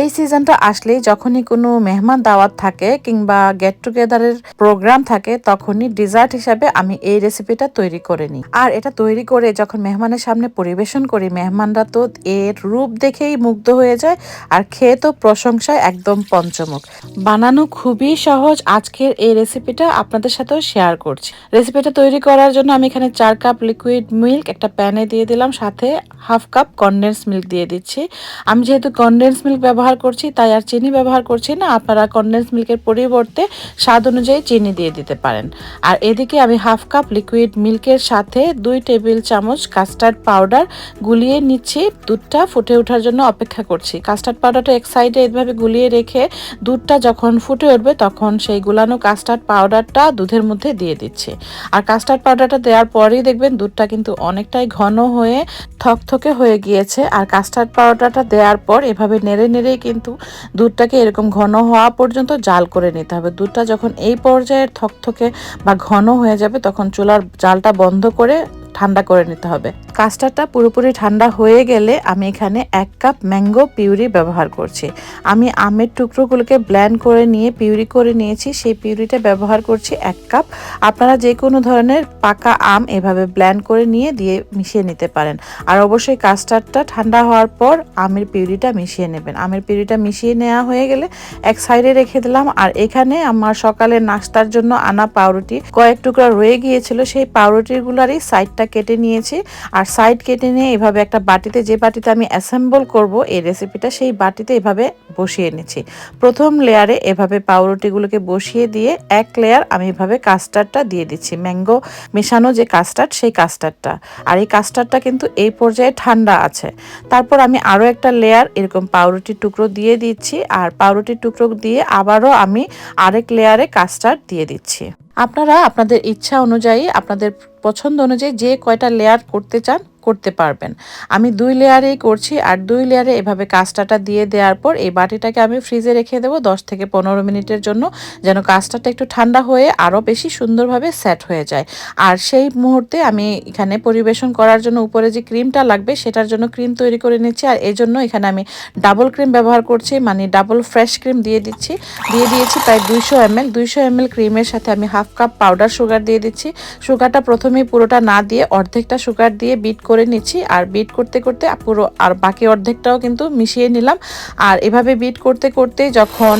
এই সিজনটা আসলেই যখনই কোনো মেহমান দাওয়াত থাকে কিংবা গেট টুগেদারের প্রোগ্রাম থাকে, তখনই ডিজার্ট হিসাবে আমি এই রেসিপিটা তৈরি করে নিই। আর এটা তৈরি করে যখন মেহমানের সামনে পরিবেশন করি, মেহমানরা তো এর রূপ দেখেই মুগ্ধ হয়ে যায় আর খেয়ে তো প্রশংসায় একদম পঞ্চমুখ। বানানো খুবই সহজ। আজকের এই রেসিপিটা আপনাদের সাথেও শেয়ার করছি। রেসিপিটা তৈরি করার জন্য আমি এখানে চার কাপ লিকুইড মিল্ক একটা প্যানে দিয়ে দিলাম, সাথে হাফ কাপ কনডেন্স মিল্ক দিয়ে দিচ্ছি। আমি যেহেতু কনডেন্স মিল্ক ব্যবহার করছি, তাই আর চিনি ব্যবহার করছি না। আপনারা কনডেন্স মিল্কের পরিবর্তে স্বাদ অনুযায়ী চিনি দিয়ে দিতে পারেন। আর এদিকে আমি হাফ কাপ লিকুইড মিল্কের সাথে দুই টেবিল চামচ কাস্টার্ড পাউডার গুলিয়ে নিচ্ছি। দুধটা ফুটে ওঠার জন্য অপেক্ষা করছি। কাস্টার্ড পাউডারটা এক সাইডে এইভাবে গুলিয়ে রেখে দুধটা যখন ফুটে উঠবে, তখন সেই গুলানো কাস্টার্ড পাউডারটা দুধের মধ্যে দিয়ে দিচ্ছি। আর কাস্টার্ড পাউডারটা দেওয়ার পরেই দেখবেন দুধটা কিন্তু অনেকটাই ঘন হয়ে থকথকে হয়ে গিয়েছে। আর কাস্টার্ড পাউডারটা দেওয়ার পর এভাবে নেড়ে নেড়েই কিন্তু দুধটাকে এরকম ঘন হওয়া পর্যন্ত জাল করে নিতে হবে। দুধটা যখন এই পর্যায়ের থকথকে বা ঘন হয়ে যাবে তখন চুলার জালটা বন্ধ করে ঠান্ডা করে নিতে হবে। কাস্টারটা পুরোপুরি ঠান্ডা হয়ে গেলে আমি এখানে এক কাপ ম্যাঙ্গো পিউরি ব্যবহার করছি। আমি আমের টুকরোগুলোকে ব্ল্যান্ড করে নিয়ে পিউরি করে নিয়েছি, সেই পিউরিটা ব্যবহার করছি এক কাপ। আপনারা যে কোনো ধরনের পাকা আম এভাবে ব্ল্যান্ড করে নিয়ে দিয়ে মিশিয়ে নিতে পারেন। আর অবশ্যই কাস্টার্ডটা ঠান্ডা হওয়ার পর আমের পিউরিটা মিশিয়ে নেবেন। আমের পিউরিটা মিশিয়ে নেওয়া হয়ে গেলে এক সাইডে রেখে দিলাম। আর এখানে আমার সকালে নাস্তার জন্য আনা পাউরুটি কয়েক টুকরা রয়ে গিয়েছিল। সেই পাউরুটিগুলারই সাইডটা কেটে নিয়েছি। আর সাইড কেটে নিয়ে এভাবে একটা বাটিতে যে বাটিতে আমি অ্যাসেম্বল করব, এই রেসিপিটা সেই বাটিতে এভাবে বসিয়ে নিচ্ছি। প্রথম লেয়ারে এভাবে পাউরুটিগুলোকে বসিয়ে দিয়ে এক লেয়ার আমি এভাবে কাস্টার্ডটা দিয়ে দিচ্ছি। ম্যাঙ্গো মেশানো যে কাস্টার্ড সেই কাস্টার্ডটা আর এই কাস্টার্ডটা কিন্তু এই পর্যায়ে ঠান্ডা আছে। তারপর আমি আরও একটা লেয়ার এরকম পাউরুটির টুকরো দিয়ে দিচ্ছি। আর পাউরুটির টুকরো দিয়ে আবারও আমি আরেক লেয়ারে কাস্টার্ড দিয়ে দিচ্ছি। আপনারা আপনাদের ইচ্ছা অনুযায়ী আপনাদের পছন্দ অনুযায়ী যে কয়টা লেয়ার করতে চান, করতে পারবেন। আমি দুই লেয়ারেই করছি, আর দুই লেয়ারে এভাবে কাস্টাটা দিয়ে দেওয়ার পর এই বাটিটাকে আমি ফ্রিজে রেখে দেবো দশ থেকে পনেরো মিনিটের জন্য, যেন কাস্টারটা একটু ঠান্ডা হয়ে আরও বেশি সুন্দরভাবে সেট হয়ে যায়। আর সেই মুহূর্তে আমি এখানে পরিবেশন করার জন্য উপরে যে ক্রিমটা লাগবে, সেটার জন্য ক্রিম তৈরি করে নিচ্ছি, আর এই জন্য এখানে আমি ডাবল ক্রিম ব্যবহার করছি মানে ডাবল ফ্রেশ ক্রিম দিয়ে দিচ্ছি। দিয়ে দিয়েছি প্রায় দুইশো এম এল দুইশো এমএল ক্রিমের সাথে আমি হাফ কাপ পাউডার সুগার দিয়ে দিচ্ছি। সুগারটা প্রথমেই পুরোটা না দিয়ে অর্ধেকটা সুগার দিয়ে বিট করে নিচ্ছি। আর বিট করতে করতে পুরো আর বাকি অর্ধেকটাও কিন্তু মিশিয়ে নিলাম। আর এভাবে বিট করতে করতে যখন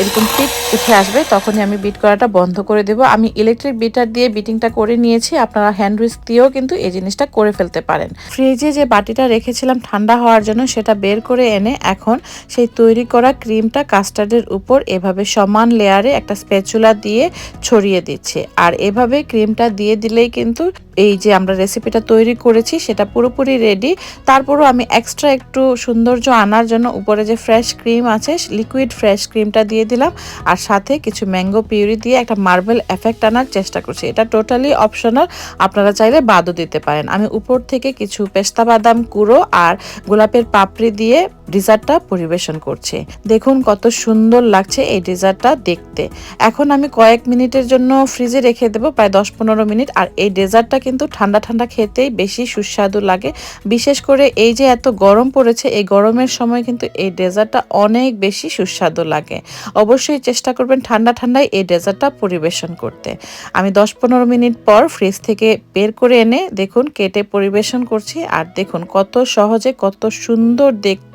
এরকম পিট উঠে আসবে, তখনই আমি বিট করাটা বন্ধ করে দেব। আমি ইলেকট্রিক বিটার দিয়ে বিটিংটা করে নিয়েছি। আপনারা হ্যান্ড উইস্ক দিয়েও কিন্তু এই জিনিসটা করে ফেলতে পারেন। ফ্রিজে যে বাটিটা রেখেছিলাম ঠান্ডা হওয়ার জন্য, সেটা বের করে এনে এখন সেই তৈরি করা ক্রিমটা কাস্টার্ডের উপর এভাবে সমান লেয়ারে একটা স্পেচুলা দিয়ে ছড়িয়ে দিচ্ছে। আর এভাবে ক্রিমটা দিয়ে দিলেই কিন্তু momento এই যে আমরা রেসিপিটা তৈরি করেছি, সেটা পুরোপুরি রেডি তারপরও আমি এক্সট্রা একটু সৌন্দর্য আনার জন্য উপরে যে ফ্রেশ ক্রিম আছে লিকুইড ফ্রেশ ক্রিমটা দিয়ে দিলাম। আর সাথে কিছু ম্যাঙ্গো পিউরি দিয়ে একটা মার্বেল এফেক্ট আনার চেষ্টা করছি। এটা টোটালি অপশনাল আপনারা চাইলে বাদও দিতে পারেন। আমি উপর থেকে কিছু পেস্তা বাদাম কুড়ো আর গোলাপের পাপড়ি দিয়ে ডিজার্টটা পরিবেশন করছে। দেখুন কত সুন্দর লাগছে এই ডেজার্টটা দেখতে। এখন আমি কয়েক মিনিটের জন্য ফ্রিজে রেখে দেবো, প্রায় দশ পনেরো মিনিট। আর এই ডেজার্টটা কিন্তু ঠান্ডা ঠান্ডা খেতেই বেশি সুস্বাদু লাগে। বিশেষ করে এই যে এত গরম পড়েছে, এই গরমের সময় কিন্তু এই ডেজার্টটা অনেক বেশি সুস্বাদু লাগে। অবশ্যই চেষ্টা করবেন ঠান্ডা ঠান্ডায় এই ডেজার্টটা পরিবেশন করতে। আমি দশ পনেরো মিনিট পর ফ্রিজ থেকে বের করে এনে দেখুন কেটে পরিবেশন করছি। আর দেখুন কত সহজে, কত সুন্দর দেখতে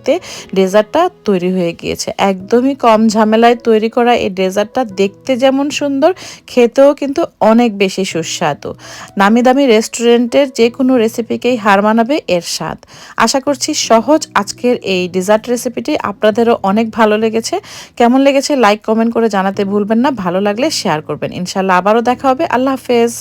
ডেজার্টটা তৈরি হয়ে গিয়েছে। একদমই কম ঝামেলায় তৈরি করা এই ডেজার্টটা দেখতে যেমন সুন্দর, খেতেও কিন্তু অনেক বেশি সুস্বাদু। নামি দামি রেস্টুরেন্টের যে কোনো রেসিপিকেই হার মানাবে এর স্বাদ। আশা করছি সহজ আজকের এই ডেজার্ট রেসিপিটি আপনাদেরও অনেক ভালো লেগেছে। কেমন লেগেছে লাইক, কমেন্ট করে জানাতে ভুলবেন না। ভালো লাগলে শেয়ার করবেন। ইনশাল্লাহ আবারও দেখা হবে। আল্লাহ হাফেজ।